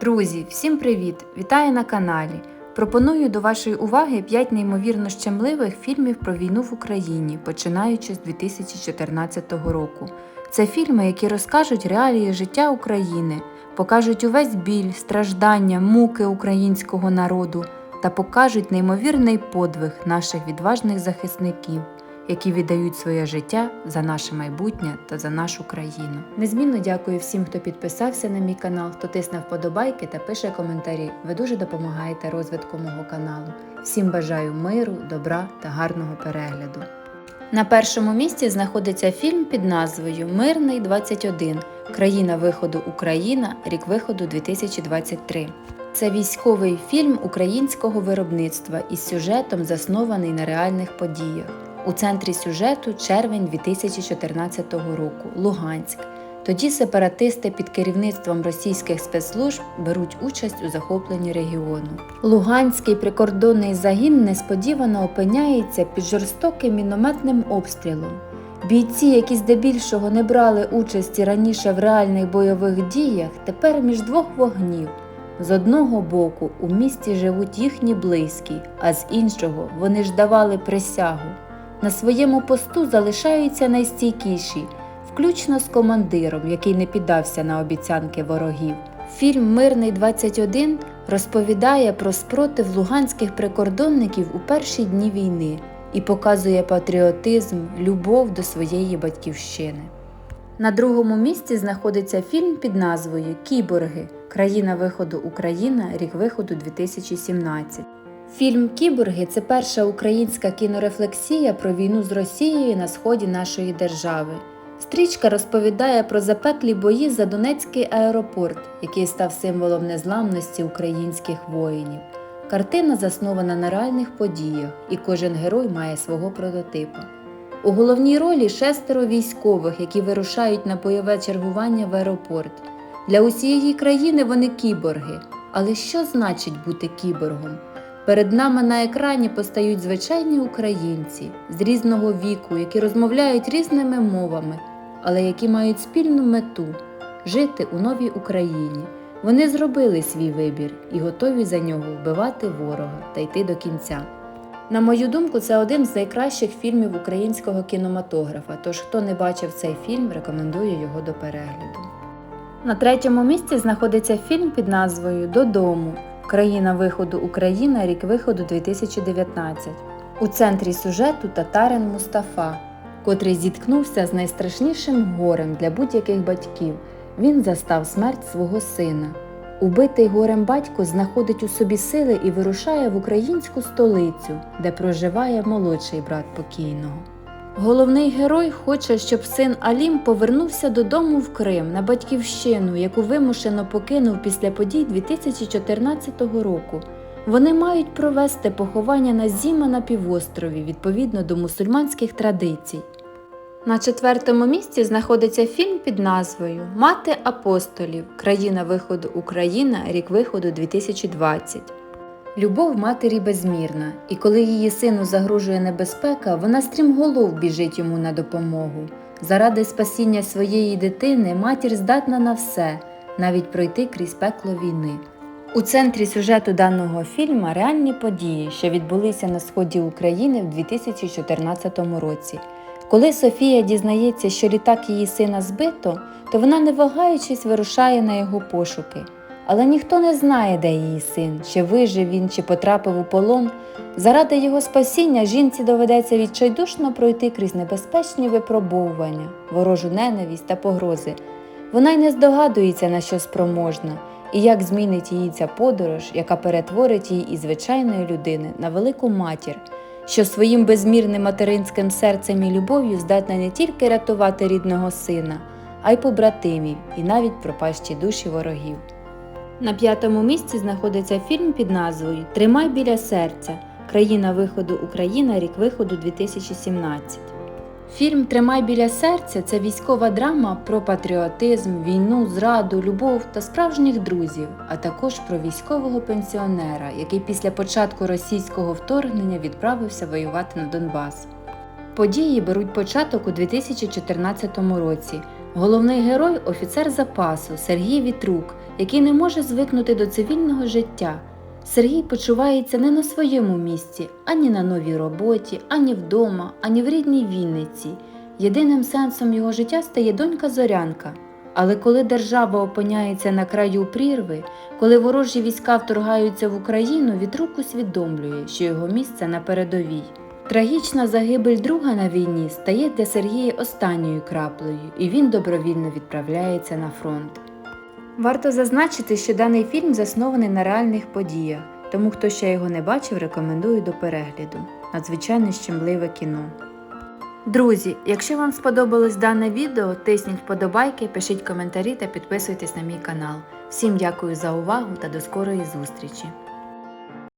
Друзі, всім привіт! Вітаю на каналі. Пропоную до вашої уваги 5 неймовірно щемливих фільмів про війну в Україні, починаючи з 2014 року. Це фільми, які розкажуть реалії життя України, покажуть увесь біль, страждання, муки українського народу та покажуть неймовірний подвиг наших відважних захисників які віддають своє життя за наше майбутнє та за нашу країну. Незмінно дякую всім, хто підписався на мій канал, хто тисне вподобайки та пише коментарі. Ви дуже допомагаєте розвитку мого каналу. Всім бажаю миру, добра та гарного перегляду. На першому місці знаходиться фільм під назвою Мирний 21. Країна виходу Україна, рік виходу 2023. Це військовий фільм українського виробництва із сюжетом, заснований на реальних подіях. У центрі сюжету червень 2014 року Луганськ. Тоді сепаратисти під керівництвом російських спецслужб беруть участь у захопленні регіону. Луганський прикордонний загін несподівано опиняється під жорстоким мінометним обстрілом. Бійці, які здебільшого не брали участі раніше в реальних бойових діях, тепер між двох вогнів. З одного боку у місті живуть їхні близькі, а з іншого вони ж давали присягу. На своєму посту залишаються найстійкіші, включно з командиром, який не піддався на обіцянки ворогів. Фільм Мирний 21 розповідає про спротив луганських прикордонників у перші дні війни і показує патріотизм, любов до своєї батьківщини. На другому місці знаходиться фільм під назвою Кіборги Країна виходу Україна, рік виходу 2017. Фільм Кіборги це перша українська кінорефлексія про війну з Росією на сході нашої держави. Стрічка розповідає про запеклі бої за Донецький аеропорт, який став символом незламності українських воїнів. Картина заснована на реальних подіях, і кожен герой має свого прототипа. У головній ролі шестеро військових, які вирушають на бойове чергування в аеропорт. Для усієї країни вони кіборги. Але що значить бути кіборгом? Перед нами на екрані постають звичайні українці з різного віку, які розмовляють різними мовами, але які мають спільну мету жити у новій Україні. Вони зробили свій вибір і готові за нього вбивати ворога та йти до кінця. На мою думку, це один з найкращих фільмів українського кінематографа. Тож, хто не бачив цей фільм, рекомендую його до перегляду. На третьому місці знаходиться фільм під назвою Додому. Країна виходу Україна, рік виходу 2019. У центрі сюжету татарин Мустафа, котрий зіткнувся з найстрашнішим горем для будь-яких батьків. Він застав смерть свого сина. Убитий горем батько знаходить у собі сили і вирушає в українську столицю, де проживає молодший брат покійного. Головний герой хоче, щоб син Алім повернувся додому в Крим на батьківщину, яку вимушено покинув після подій 2014 року. Вони мають провести поховання на Зіма на півострові відповідно до мусульманських традицій. На четвертому місці знаходиться фільм під назвою Мати апостолів. Країна виходу Україна, рік виходу 2020. Любов матері безмірна, і коли її сину загрожує небезпека, вона стрімголов біжить йому на допомогу. Заради спасіння своєї дитини матір здатна на все, навіть пройти крізь пекло війни. У центрі сюжету даного фільму реальні події, що відбулися на сході України в 2014 році. Коли Софія дізнається, що літак її сина збито, то вона, не вагаючись, вирушає на його пошуки. Але ніхто не знає, де її син, чи вижив він, чи потрапив у полон. Заради його спасіння жінці доведеться відчайдушно пройти крізь небезпечні випробовування, ворожу ненависть та погрози. Вона й не здогадується, на що спроможна, і як змінить її ця подорож, яка перетворить її із звичайної людини на велику матір, що своїм безмірним материнським серцем і любов'ю здатна не тільки рятувати рідного сина, а й побратимів, і навіть пропащі душі ворогів. На п'ятому місці знаходиться фільм під назвою Тримай біля серця. Країна виходу Україна, рік виходу 2017. Фільм Тримай біля серця це військова драма про патріотизм, війну, зраду, любов та справжніх друзів, а також про військового пенсіонера, який після початку російського вторгнення відправився воювати на Донбас. Події беруть початок у 2014 році. Головний герой офіцер запасу Сергій Вітрук який не може звикнути до цивільного життя. Сергій почувається не на своєму місці, ані на новій роботі, ані вдома, ані в рідній Вінниці. Єдиним сенсом його життя стає донька Зорянка. Але коли держава опиняється на краю прірви, коли ворожі війська вторгаються в Україну, Вітрук усвідомлює, що його місце на передовій. Трагічна загибель друга на війні стає для Сергія останньою краплею, і він добровільно відправляється на фронт. Варто зазначити, що даний фільм заснований на реальних подіях, тому хто ще його не бачив, рекомендую до перегляду. Надзвичайно щемливе кіно. Друзі, якщо вам сподобалось дане відео, тисніть вподобайки, пишіть коментарі та підписуйтесь на мій канал. Всім дякую за увагу та до скорої зустрічі!